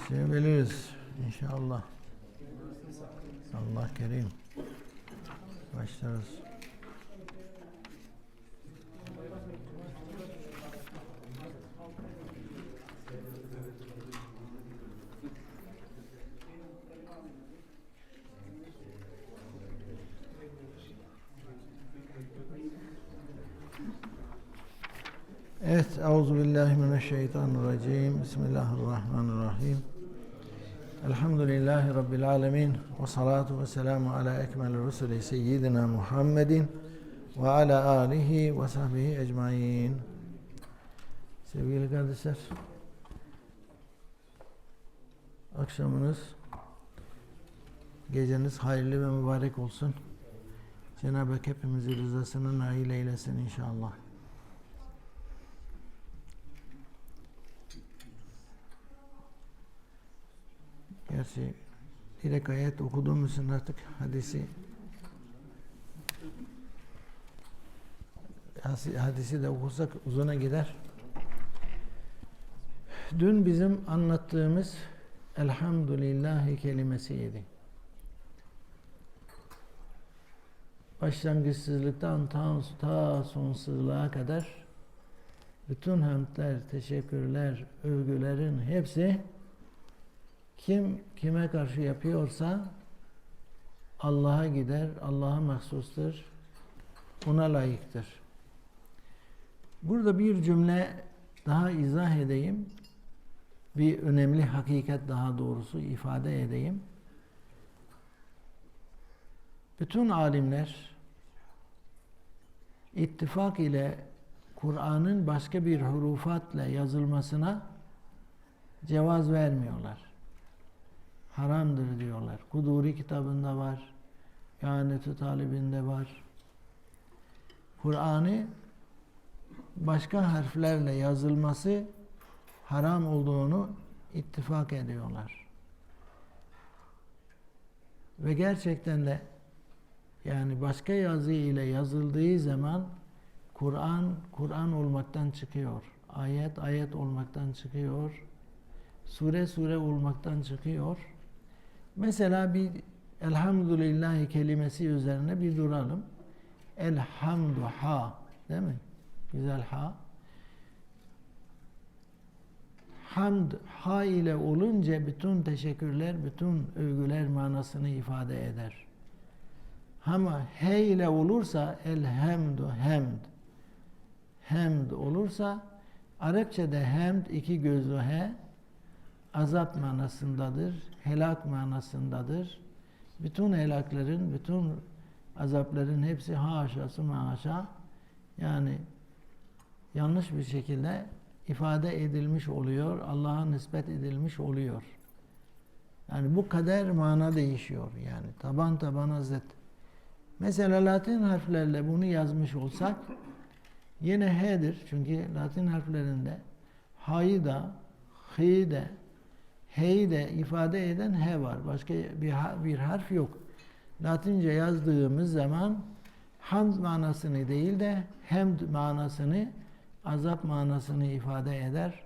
Başlayabiliriz inşallah. Allah kerim. Başlarız. Evet, Euzu billahi mineşşeytanirracim. Bismillahirrahmanirrahim. Elhamdülillahi Rabbil alemin. Ve salatu ve selamu ala ekmel rusuli seyyidina Muhammedin ve ala alihi ve sahbihi ecmain. Sevgili kardeşler, akşamınız, geceniz hayırlı ve mübarek olsun. Cenab-ı Hak hepimizi rızasına nail eylesin inşallah. Gerçi direkt ayet okuduğum için artık hadisi hadisi de okursak uzuna gider. Dün bizim anlattığımız elhamdülillahi kelimesiydi. Başlangıçsızlıktan ta, ta sonsuzluğa kadar bütün hamdler, teşekkürler, övgülerin hepsi kim kime karşı yapıyorsa Allah'a gider, Allah'a mahsustur, ona layıktır. Burada bir cümle daha izah edeyim. Bir önemli hakikat daha doğrusu ifade edeyim. Bütün alimler ittifak ile Kur'an'ın başka bir hurufatla yazılmasına cevaz vermiyorlar haramdır diyorlar. Kuduri kitabında var. İhanet-i talibinde var. Kur'an'ı başka harflerle yazılması haram olduğunu ittifak ediyorlar. Ve gerçekten de yani başka yazı ile yazıldığı zaman Kur'an Kur'an olmaktan çıkıyor. Ayet ayet olmaktan çıkıyor. Sure sure olmaktan çıkıyor. Mesela bir elhamdülillah kelimesi üzerine bir duralım. Elhamdu ha. Değil mi? Güzel ha. Hamd ha ile olunca bütün teşekkürler, bütün övgüler manasını ifade eder. Ama he ile olursa elhamdu hemd. Hemd olursa Arapçada hemd iki gözlü he azap manasındadır, helak manasındadır. Bütün helakların, bütün azapların hepsi haşası maşa yani yanlış bir şekilde ifade edilmiş oluyor, Allah'a nispet edilmiş oluyor. Yani bu kadar mana değişiyor yani taban tabana zıt. Mesela Latin harflerle bunu yazmış olsak yine H'dir çünkü Latin harflerinde H'yı da, H'yi de, H'yi de ifade eden H var. Başka bir, bir harf yok. Latince yazdığımız zaman hamd manasını değil de hemd manasını, azap manasını ifade eder.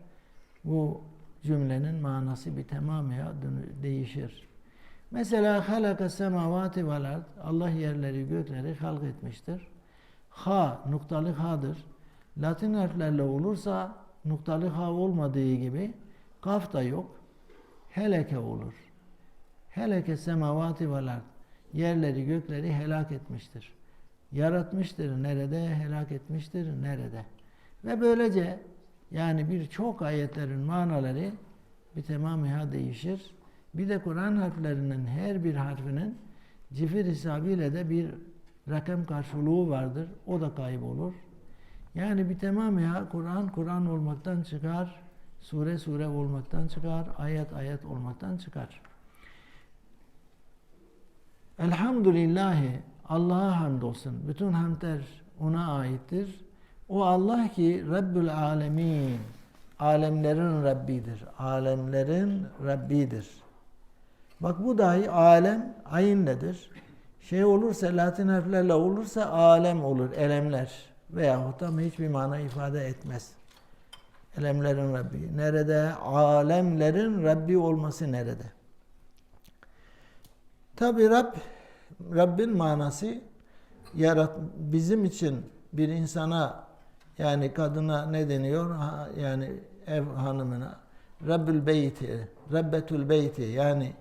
Bu cümlenin manası bir tamamıyla değişir. Mesela halaka semavati vel. Allah yerleri gökleri halk etmiştir. Ha noktalı ha'dır. Latin harflerle olursa noktalı ha olmadığı gibi kaf da yok heleke olur. Heleke semavati vel. Yerleri gökleri helak etmiştir. Yaratmıştır nerede, helak etmiştir nerede. Ve böylece yani birçok ayetlerin manaları bir tamamıyla değişir. Bir de Kur'an harflerinin her bir harfinin cifir hesabıyla da bir rakam karşılığı vardır. O da kaybolur. Yani bir tamamıyla Kur'an Kur'an olmaktan çıkar sure sure olmaktan çıkar, ayet ayet olmaktan çıkar. Elhamdülillahi Allah'a hamdolsun. Bütün hamdler ona aittir. O Allah ki Rabbül Alemin. Alemlerin Rabbidir. Alemlerin Rabbidir. Bak bu dahi alem ayinledir. Şey olursa Latin harflerle olursa alem olur, elemler. Veyahut da hiçbir mana ifade etmez. Alemlerin Rabbi. Nerede? Alemlerin Rabbi olması nerede? Tabi Rab, Rabbin manası yarat, bizim için bir insana yani kadına ne deniyor? Ha, yani ev hanımına Rabbül beyti, Rabbetül beyti yani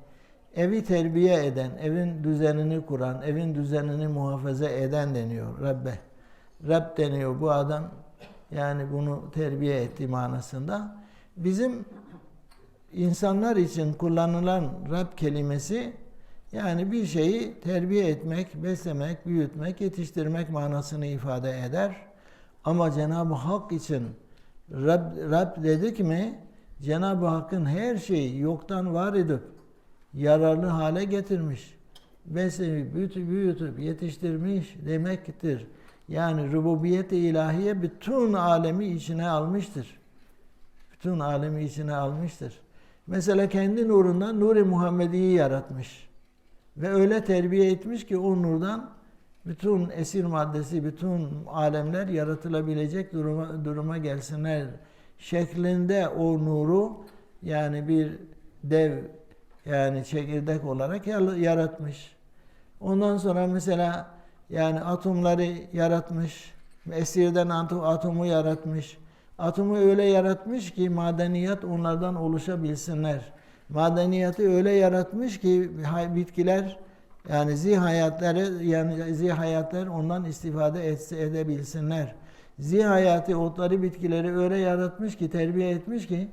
evi terbiye eden, evin düzenini kuran, evin düzenini muhafaza eden deniyor Rabbe. Rab deniyor bu adam yani bunu terbiye etti manasında. Bizim insanlar için kullanılan Rab kelimesi yani bir şeyi terbiye etmek, beslemek, büyütmek, yetiştirmek manasını ifade eder. Ama Cenab-ı Hak için Rab, Rab dedik mi Cenab-ı Hakk'ın her şeyi yoktan var edip yararlı hale getirmiş. Besleyip, büyütüp, yetiştirmiş demektir. Yani rububiyet-i ilahiye bütün alemi içine almıştır. Bütün alemi içine almıştır. Mesela kendi nurundan Nuri Muhammedi'yi yaratmış. Ve öyle terbiye etmiş ki o nurdan bütün esir maddesi, bütün alemler yaratılabilecek duruma, duruma gelsinler şeklinde o nuru yani bir dev yani çekirdek olarak yaratmış. Ondan sonra mesela yani atomları yaratmış. Esirden atomu yaratmış. Atomu öyle yaratmış ki madeniyat onlardan oluşabilsinler. Madeniyatı öyle yaratmış ki bitkiler yani zihayatları yani zihayatlar ondan istifade etse edebilsinler. Zihayatı otları bitkileri öyle yaratmış ki terbiye etmiş ki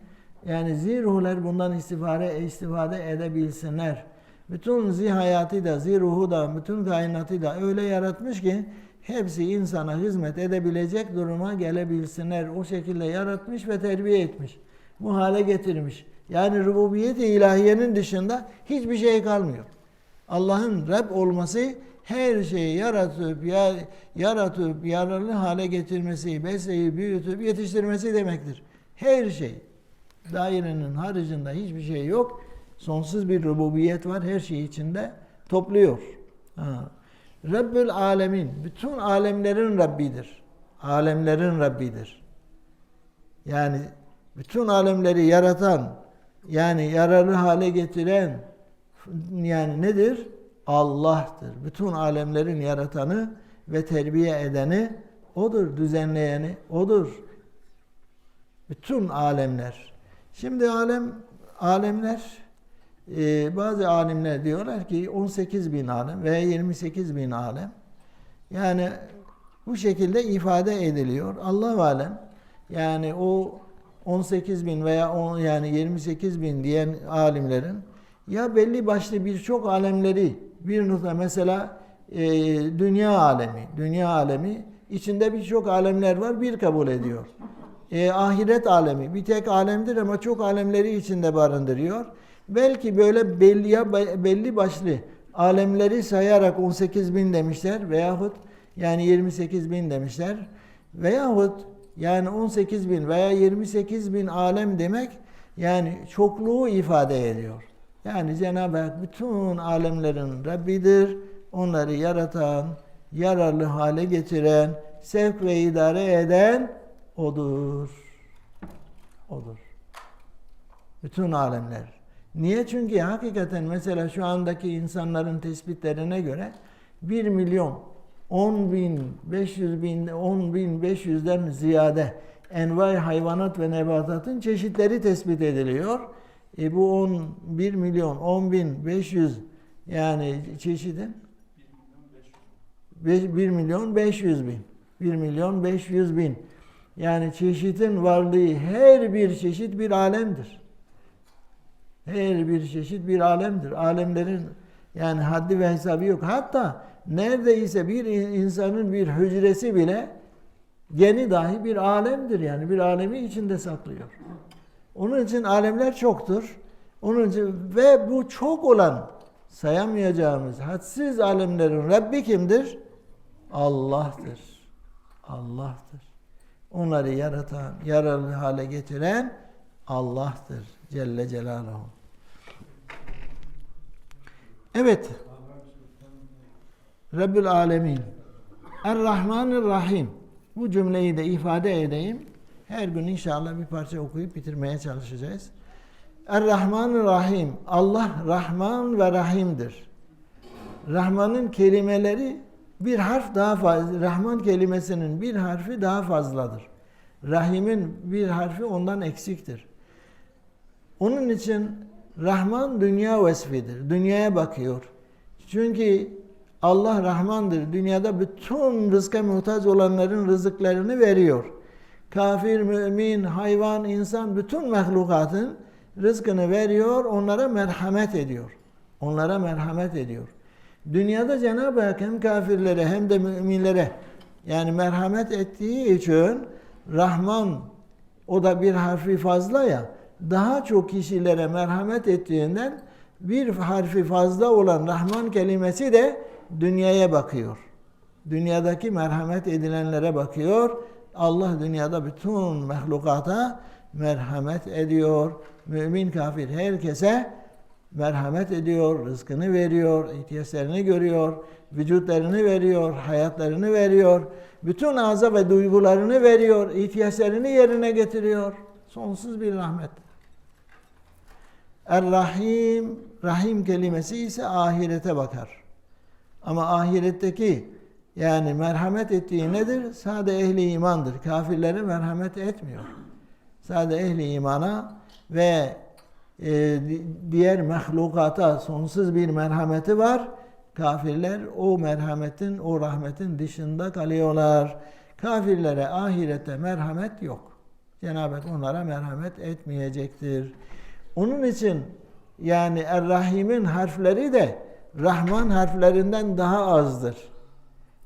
yani zihruhlar bundan istifade istifade edebilsinler. Bütün zihayatı da, zihruhu da, bütün kainatı da öyle yaratmış ki hepsi insana hizmet edebilecek duruma gelebilsinler. O şekilde yaratmış ve terbiye etmiş. Bu hale getirmiş. Yani rububiyet-i ilahiyenin dışında hiçbir şey kalmıyor. Allah'ın Rab olması her şeyi yaratıp, yaratıp, yararlı hale getirmesi, besleyip, büyütüp, yetiştirmesi demektir. Her şey. Dairenin haricinde hiçbir şey yok. Sonsuz bir rububiyet var. Her şeyi içinde topluyor. Ha. Rabbül alemin. Bütün alemlerin Rabbidir. Alemlerin Rabbidir. Yani bütün alemleri yaratan, yani yararlı hale getiren yani nedir? Allah'tır. Bütün alemlerin yaratanı ve terbiye edeni odur, düzenleyeni odur. Bütün alemler. Şimdi alem alemler e, bazı alimler diyorlar ki 18 bin alem veya 28 bin alem. Yani bu şekilde ifade ediliyor. Allah alem yani o 18 bin veya 10, yani 28 bin diyen alimlerin ya belli başlı birçok alemleri bir nokta mesela e, dünya alemi, dünya alemi içinde birçok alemler var bir kabul ediyor. E, ahiret alemi bir tek alemdir ama çok alemleri içinde barındırıyor. Belki böyle belli, belli başlı alemleri sayarak 18 bin demişler veyahut yani 28 bin demişler veyahut yani 18 bin veya 28 bin alem demek yani çokluğu ifade ediyor. Yani Cenab-ı Hak bütün alemlerin Rabbidir. Onları yaratan, yararlı hale getiren, sevk ve idare eden O'dur. O'dur. Bütün alemler. Niye? Çünkü hakikaten mesela şu andaki insanların tespitlerine göre 1 milyon 10 bin 500 bin 10 bin 500'den ziyade envai hayvanat ve nebatatın çeşitleri tespit ediliyor. E bu 11 milyon 10 bin 500 yani çeşidin 1 milyon 500 bin 1 milyon 500 bin yani çeşitin varlığı her bir çeşit bir alemdir. Her bir çeşit bir alemdir. Alemlerin yani haddi ve hesabı yok. Hatta neredeyse bir insanın bir hücresi bile geni dahi bir alemdir yani bir alemi içinde saklıyor. Onun için alemler çoktur. Onun için ve bu çok olan sayamayacağımız hadsiz alemlerin Rabbi kimdir? Allah'tır. Allah'tır. Onları yaratan, yararlı hale getiren Allah'tır. Celle Celaluhu. Evet. Rabbül Alemin. Er-Rahmanir Rahim. Bu cümleyi de ifade edeyim. Her gün inşallah bir parça okuyup bitirmeye çalışacağız. Er-Rahman Rahim. Allah Rahman ve Rahim'dir. Rahman'ın kelimeleri bir harf daha fazla. Rahman kelimesinin bir harfi daha fazladır. Rahim'in bir harfi ondan eksiktir. Onun için Rahman dünya vesfidir. Dünyaya bakıyor. Çünkü Allah Rahmandır. Dünyada bütün rızka muhtaç olanların rızıklarını veriyor. Kafir, mümin, hayvan, insan bütün mahlukatın rızkını veriyor, onlara merhamet ediyor. Onlara merhamet ediyor. Dünyada Cenab-ı Hak hem kafirlere hem de müminlere yani merhamet ettiği için Rahman o da bir harfi fazla ya daha çok kişilere merhamet ettiğinden bir harfi fazla olan Rahman kelimesi de dünyaya bakıyor. Dünyadaki merhamet edilenlere bakıyor. Allah dünyada bütün mahlukata merhamet ediyor. Mümin kafir herkese merhamet ediyor, rızkını veriyor, ihtiyaçlarını görüyor, vücutlarını veriyor, hayatlarını veriyor, bütün ağza ve duygularını veriyor, ihtiyaçlarını yerine getiriyor. Sonsuz bir rahmet. Er-Rahim, Rahim kelimesi ise ahirete bakar. Ama ahiretteki yani merhamet ettiği nedir? Sade ehli imandır. Kafirlere merhamet etmiyor. Sade ehli imana ve e, diğer mahlukata sonsuz bir merhameti var. Kafirler o merhametin, o rahmetin dışında kalıyorlar. Kafirlere ahirette merhamet yok. Cenab-ı Hak onlara merhamet etmeyecektir. Onun için yani Er-Rahim'in harfleri de Rahman harflerinden daha azdır.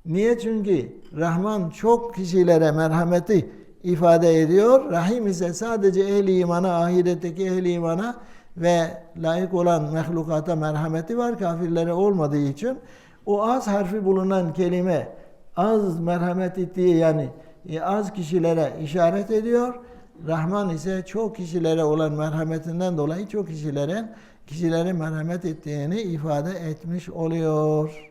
Niye? Çünkü Rahman çok kişilere merhameti ifade ediyor. Rahim ise sadece ehli imana, ahiretteki ehli imana ve layık olan mahlukata merhameti var. Kafirlere olmadığı için o az harfi bulunan kelime az merhamet ettiği yani az kişilere işaret ediyor. Rahman ise çok kişilere olan merhametinden dolayı çok kişilere merhamet ettiğini ifade etmiş oluyor.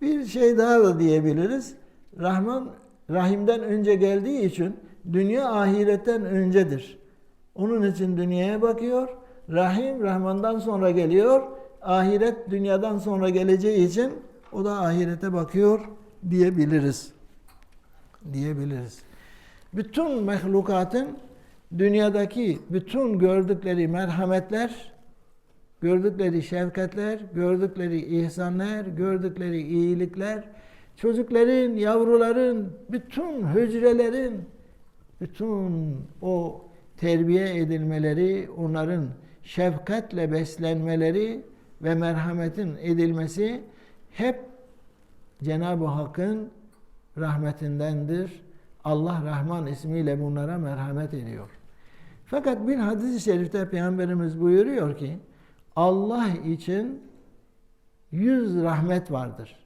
Bir şey daha da diyebiliriz. Rahman rahimden önce geldiği için dünya ahiretten öncedir. Onun için dünyaya bakıyor. Rahim Rahman'dan sonra geliyor. Ahiret dünyadan sonra geleceği için o da ahirete bakıyor diyebiliriz. Diyebiliriz. Bütün mahlukatın dünyadaki bütün gördükleri merhametler, gördükleri şefkatler, gördükleri ihsanlar, gördükleri iyilikler, çocukların, yavruların, bütün hücrelerin, bütün o terbiye edilmeleri, onların şefkatle beslenmeleri ve merhametin edilmesi hep Cenab-ı Hakk'ın rahmetindendir. Allah Rahman ismiyle bunlara merhamet ediyor. Fakat bir hadis-i şerifte Peygamberimiz buyuruyor ki Allah için yüz rahmet vardır.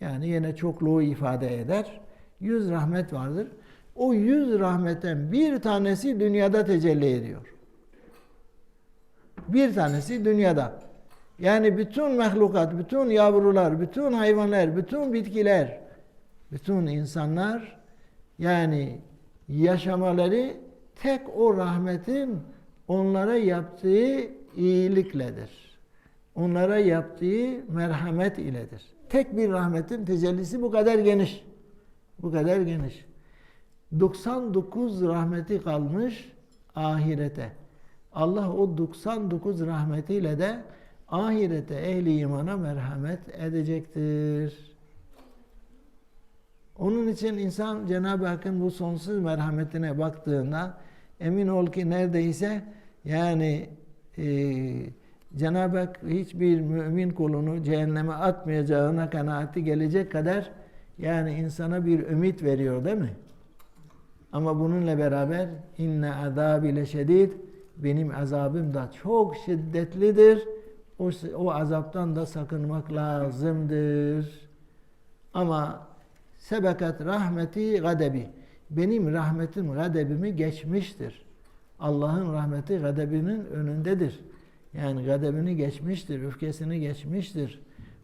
Yani yine çokluğu ifade eder. Yüz rahmet vardır. O yüz rahmetten bir tanesi dünyada tecelli ediyor. Bir tanesi dünyada. Yani bütün mahlukat, bütün yavrular, bütün hayvanlar, bütün bitkiler, bütün insanlar yani yaşamaları tek o rahmetin onlara yaptığı iyilikledir. Onlara yaptığı merhamet iledir. Tek bir rahmetin tecellisi bu kadar geniş. Bu kadar geniş. 99 rahmeti kalmış ahirete. Allah o 99 rahmetiyle de ahirete ehli imana merhamet edecektir. Onun için insan Cenab-ı Hakk'ın bu sonsuz merhametine baktığında emin ol ki neredeyse yani e, Cenab-ı Hak hiçbir mümin kulunu cehenneme atmayacağına kanaati gelecek kadar yani insana bir ümit veriyor değil mi? Ama bununla beraber inne azabi şedid benim azabım da çok şiddetlidir. O, o azaptan da sakınmak lazımdır. Ama sebekat rahmeti gadebi. Benim rahmetim gadebimi geçmiştir. Allah'ın rahmeti gadebinin önündedir. Yani gadebini geçmiştir, öfkesini geçmiştir.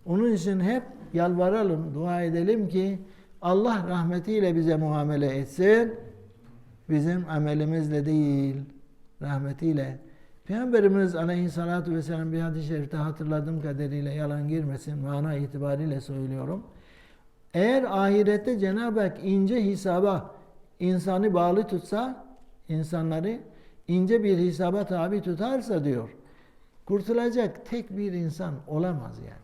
Onun için hep yalvaralım, dua edelim ki Allah rahmetiyle bize muamele etsin Bizim amelimizle değil, rahmetiyle. Peygamberimiz aleyhissalatu vesselam bir hadis-i şerifte hatırladığım kadarıyla yalan girmesin mana itibariyle söylüyorum. Eğer ahirette Cenab-ı Hak ince hesaba insanı bağlı tutsa, insanları ince bir hesaba tabi tutarsa diyor, kurtulacak tek bir insan olamaz yani.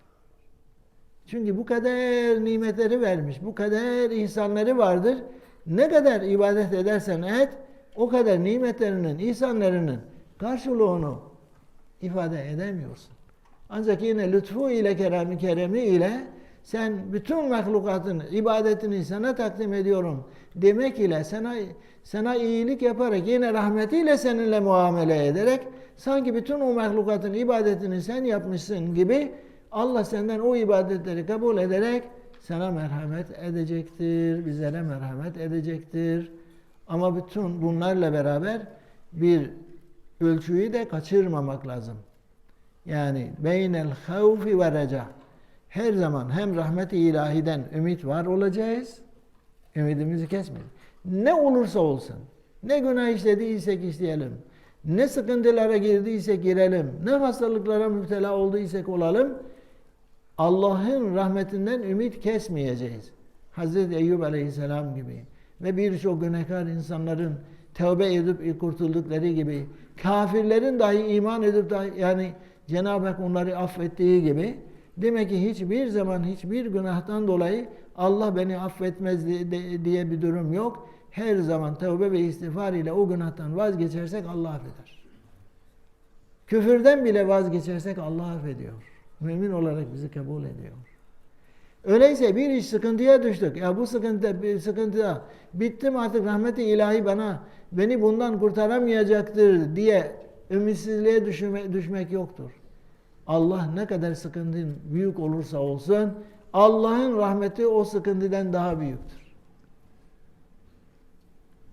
Çünkü bu kadar nimetleri vermiş, bu kadar insanları vardır. Ne kadar ibadet edersen et, o kadar nimetlerinin, ihsanlarının karşılığını ifade edemiyorsun. Ancak yine lütfu ile, keremi keremi ile sen bütün mahlukatın ibadetini sana takdim ediyorum demek ile sana sana iyilik yaparak yine rahmetiyle seninle muamele ederek sanki bütün o mahlukatın ibadetini sen yapmışsın gibi Allah senden o ibadetleri kabul ederek sana merhamet edecektir, bizlere merhamet edecektir. Ama bütün bunlarla beraber bir ölçüyü de kaçırmamak lazım. Yani beynel havfi ve reca. Her zaman hem rahmet-i ilahiden ümit var olacağız. Ümidimizi kesmeyin. Ne olursa olsun. Ne günah işlediysek işleyelim. Ne sıkıntılara girdiysek girelim. Ne hastalıklara müptela olduysak olalım. Allah'ın rahmetinden ümit kesmeyeceğiz. Hazreti Eyyub Aleyhisselam gibi ve birçok günahkar insanların tövbe edip kurtuldukları gibi kafirlerin dahi iman edip dahi yani Cenab-ı Hak onları affettiği gibi demek ki hiçbir zaman hiçbir günahtan dolayı Allah beni affetmez diye bir durum yok. Her zaman tövbe ve istiğfar ile o günahtan vazgeçersek Allah affeder. Küfürden bile vazgeçersek Allah affediyor. Mümin olarak bizi kabul ediyor. Öyleyse bir iş sıkıntıya düştük. Ya bu sıkıntı bir sıkıntıda bittim artık rahmeti ilahi bana beni bundan kurtaramayacaktır diye ümitsizliğe düşme, düşmek yoktur. Allah ne kadar sıkıntın büyük olursa olsun Allah'ın rahmeti o sıkıntıdan daha büyüktür.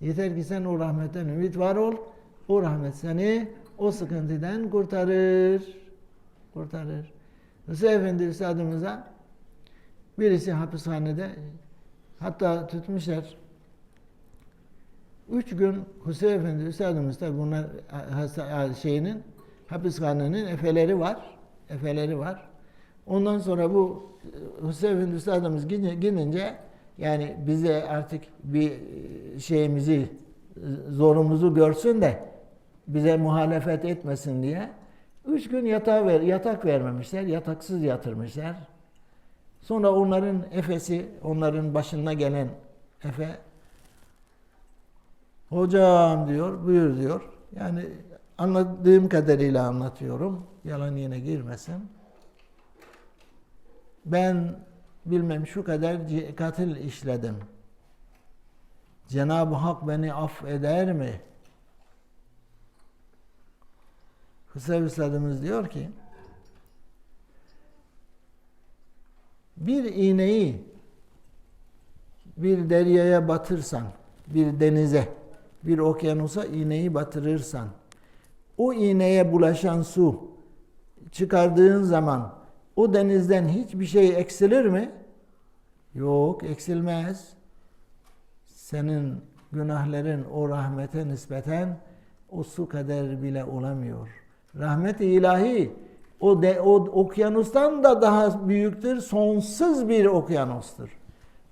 Yeter ki sen o rahmetten ümit var ol. O rahmet seni o sıkıntıdan kurtarır. Kurtarır. Musa Efendi Üstadımıza birisi hapishanede hatta tutmuşlar. Üç gün Hüseyin Efendi Üstadımız tabi bunlar şeyinin hapishanenin efeleri var. Efeleri var. Ondan sonra bu Hüseyin Efendi Üstadımız gidince yani bize artık bir şeyimizi zorumuzu görsün de bize muhalefet etmesin diye üç gün yatağa ver, yatak vermemişler. Yataksız yatırmışlar. Sonra onların efesi, onların başına gelen efe hocam diyor, buyur diyor. Yani anladığım kadarıyla anlatıyorum. Yalan yine girmesin. Ben bilmem şu kadar katil işledim. Cenab-ı Hak beni affeder mi? Kısa Üstadımız diyor ki bir iğneyi bir deryaya batırsan, bir denize, bir okyanusa iğneyi batırırsan, o iğneye bulaşan su çıkardığın zaman o denizden hiçbir şey eksilir mi? Yok, eksilmez. Senin günahların o rahmete nispeten o su kadar bile olamıyor. Rahmet-i ilahi o, de, o okyanustan da daha büyüktür, sonsuz bir okyanustur.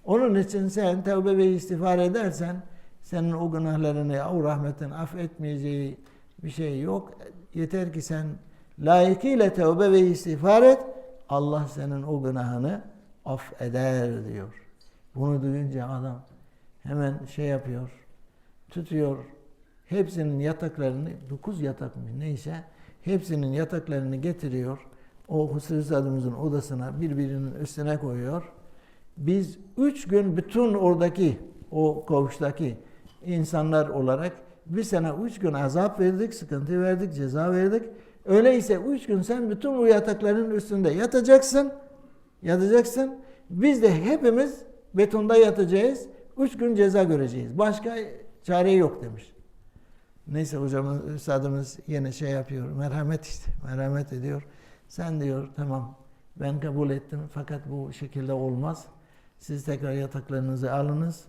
Onun için sen tevbe ve istiğfar edersen senin o günahlarını o rahmetin affetmeyeceği bir şey yok. Yeter ki sen layıkıyla tevbe ve istiğfar et. Allah senin o günahını affeder diyor. Bunu duyunca adam hemen şey yapıyor. Tutuyor. Hepsinin yataklarını, dokuz yatak mı neyse hepsinin yataklarını getiriyor. O Hüsnü adımızın odasına birbirinin üstüne koyuyor. Biz üç gün bütün oradaki o koğuştaki insanlar olarak bir sene üç gün azap verdik, sıkıntı verdik, ceza verdik. Öyleyse üç gün sen bütün bu yatakların üstünde yatacaksın. Yatacaksın. Biz de hepimiz betonda yatacağız. Üç gün ceza göreceğiz. Başka çare yok demiş. Neyse hocamız, üstadımız yine şey yapıyor. Merhamet işte. Merhamet ediyor. Sen diyor tamam ben kabul ettim fakat bu şekilde olmaz. Siz tekrar yataklarınızı alınız.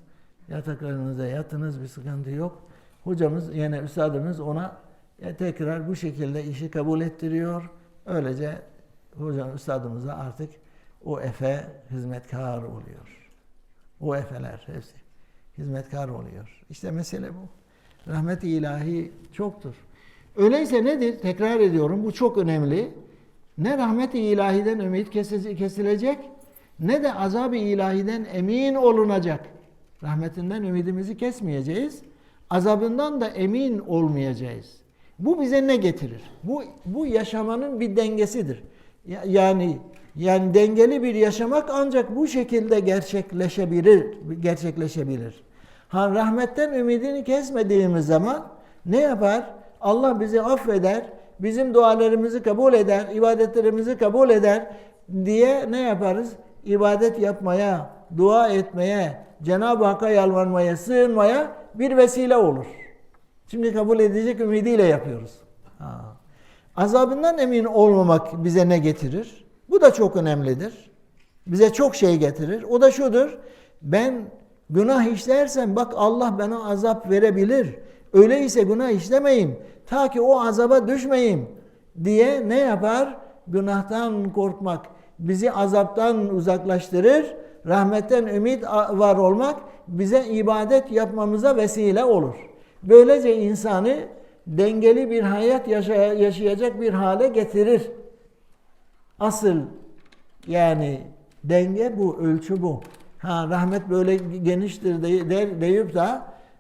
Yataklarınıza yatınız bir sıkıntı yok. hocamız yani üstadımız ona e, tekrar bu şekilde işi kabul ettiriyor. Öylece hocam üstadımıza artık o efe hizmetkar oluyor. O efeler hepsi hizmetkar oluyor. İşte mesele bu. Rahmet-i ilahi çoktur. Öyleyse nedir? Tekrar ediyorum bu çok önemli. Ne rahmet-i ilahiden ümit kesil- kesilecek ne de azab-ı ilahiden emin olunacak. Rahmetinden ümidimizi kesmeyeceğiz. Azabından da emin olmayacağız. Bu bize ne getirir? Bu bu yaşamanın bir dengesidir. Ya- Yani yani dengeli bir yaşamak ancak bu şekilde gerçekleşebilir, gerçekleşebilir. Ha rahmetten ümidini kesmediğimiz zaman ne yapar? Allah bizi affeder, bizim dualarımızı kabul eder, ibadetlerimizi kabul eder diye ne yaparız? İbadet yapmaya, dua etmeye, Cenab-ı Hakk'a yalvarmaya, sığınmaya bir vesile olur. Şimdi kabul edecek ümidiyle yapıyoruz. Ha. Azabından emin olmamak bize ne getirir? Bu da çok önemlidir. Bize çok şey getirir. O da şudur. Ben günah işlersem bak Allah bana azap verebilir. Öyleyse günah işlemeyeyim. Ta ki o azaba düşmeyeyim diye ne yapar? Günahtan korkmak bizi azaptan uzaklaştırır. Rahmetten ümit var olmak bize ibadet yapmamıza vesile olur. Böylece insanı dengeli bir hayat yaşa- yaşayacak bir hale getirir. Asıl yani denge bu, ölçü bu. Ha rahmet böyle geniştir de, der, deyip de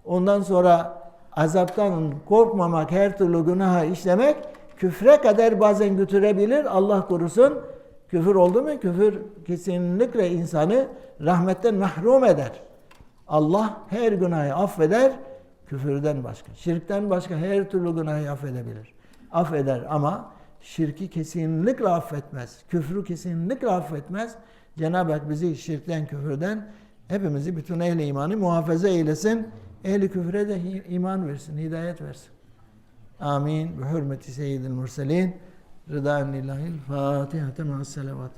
ondan sonra azaptan korkmamak, her türlü günaha işlemek küfre kadar bazen götürebilir. Allah korusun. Küfür oldu mu? Küfür kesinlikle insanı rahmetten mahrum eder. Allah her günahı affeder küfürden başka. Şirkten başka her türlü günahı affedebilir. Affeder ama şirki kesinlikle affetmez. Küfrü kesinlikle affetmez. Cenab-ı Hak bizi şirkten, küfürden hepimizi bütün ehli imanı muhafaza eylesin. Ehli küfre de iman versin, hidayet versin. Amin. Bi hürmeti seyyidil murselin. Rıdan lillahil Fatiha. Temas selavat.